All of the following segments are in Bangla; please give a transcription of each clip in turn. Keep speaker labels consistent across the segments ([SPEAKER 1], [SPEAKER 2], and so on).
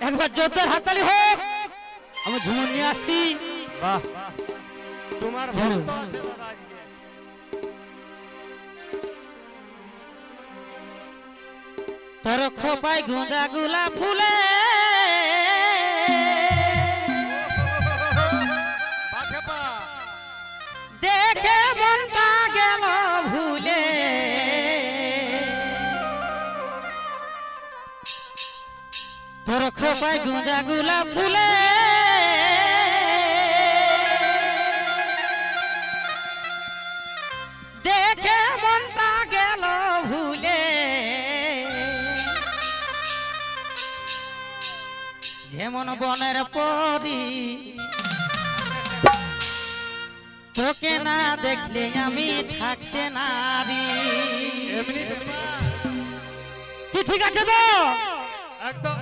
[SPEAKER 1] একবার জোরদার হাতালি হোক। আমি ঝুমুর নিয়ে আসছি।
[SPEAKER 2] বাহ। তোমার হ্যাঁ। ভক্ত আছে দাদা আজকে।
[SPEAKER 1] তোর খোপায় গোঁদা গুলা ফুলে। দেখে মন মনটা গেল তোর খোপায় গুঁজা গোলাপ ফুলে। দেখে মনটা গেল ভুলে। যেমন বনের পরি তোকে না দেখলে আমি থাকতে নারি। কি ঠিক আছে তো?
[SPEAKER 2] একদম।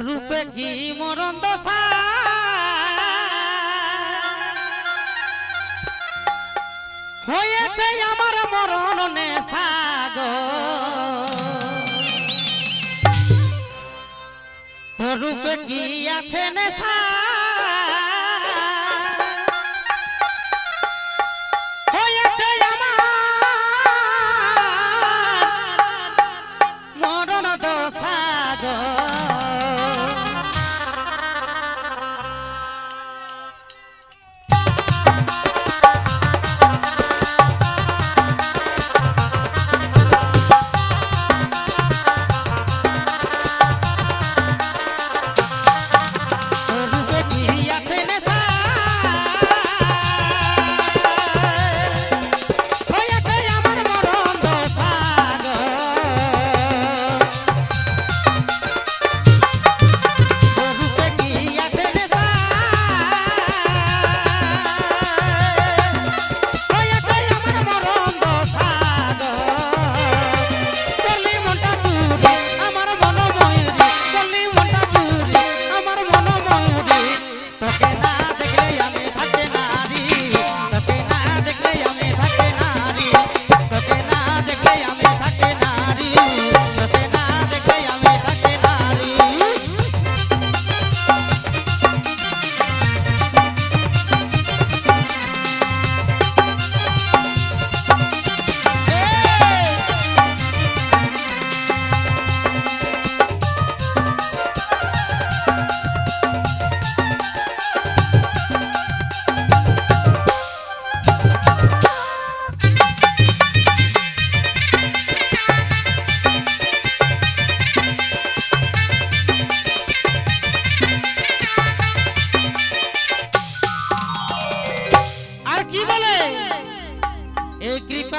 [SPEAKER 1] রূপে কি মরণ দশা? হয়েছে আমার মরণ নেশাগ রূপে কি আছে নেশা? হয়েছে আমার মরণ দশাগ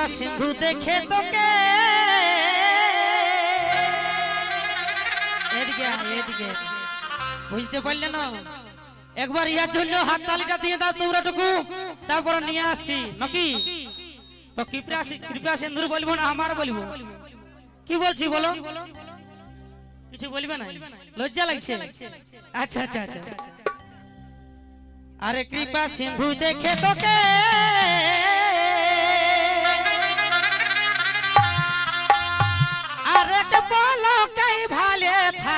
[SPEAKER 1] গীতা সিন্ধু দেখে তোকে।
[SPEAKER 2] বুঝতে পারলে না? একবার ইয়া জন্য হাত তালিকা দিয়ে দাও তোমরাটুকু। তারপর নিয়ে আসছি নাকি? তো কৃপা কৃপা সিন্ধুর বলব না, আমার বলব? কি বলছি বলো? কিছু বলবে না? লজ্জা লাগছে? আচ্ছা আচ্ছা আচ্ছা। আরে কৃপা সিন্ধু দেখে তোকে। सरट बोलो कई भाले
[SPEAKER 1] था